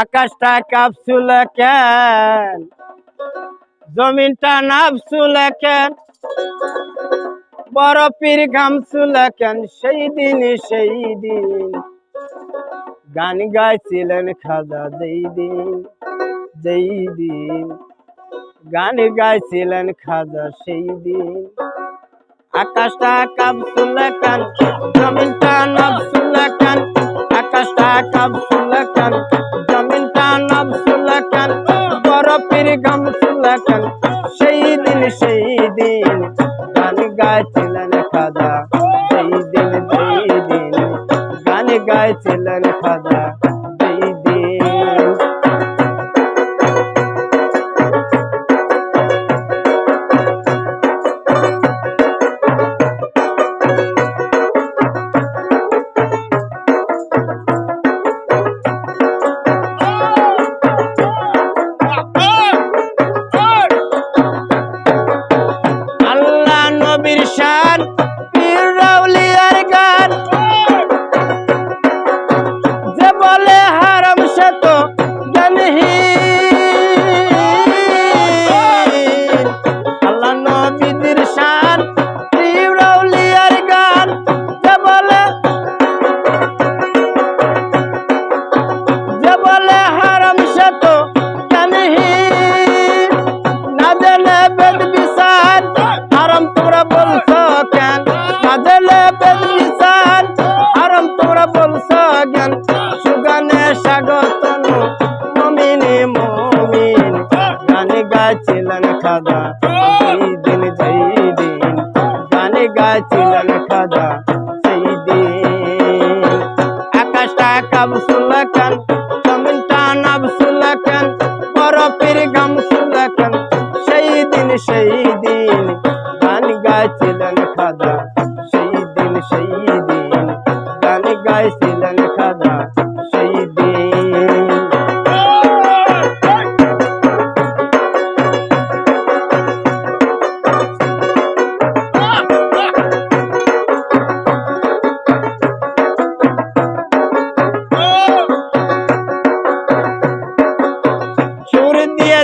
আকাশটা কাপসুল কেন? জমিনটা নাপসুল কেন? বরফির গামসুল কেন? সেই দিন সেই দিন গান গাইছিলেন খাজা, যেই দিন যেই দিন গান গাইছিলেন খাজা, সেই দিন। আকাশটা কাপসুল কেন? জমিনটা নাপসুল খাজা সেই দিন সেই দিন গান গাইছিলেন খাজা গাইছিলেন খাদা সেই দিন যেই দিন গানে গাইছিলেন খাদা সেই দিন। আকাশটা কাবসুল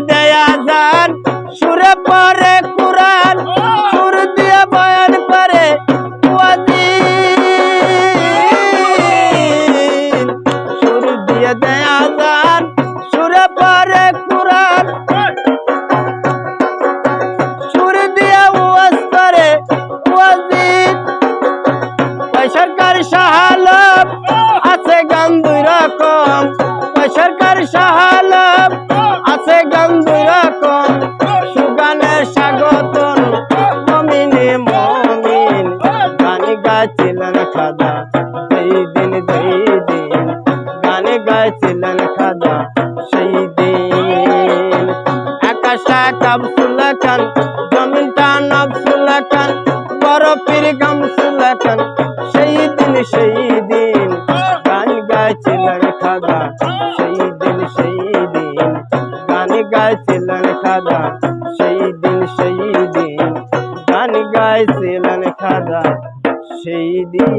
দিয়ে যান স্বাগতন মমিনে মমিন। গান গাইছিলেন খাদা, সেই দিন যেই দিন। গান গাইছিলেন খাদা, সেই দিন। আকাশটা কাবসুল খান জমিনটা নবসুল খান বরফের গামসুল খান সেই দিন সেই দিন। গান গাইছিলেন খাদা, সেই দিন সেই দিন। গান গাইছিলেন খাদা পাইছিলেন খাজা সেই দিন।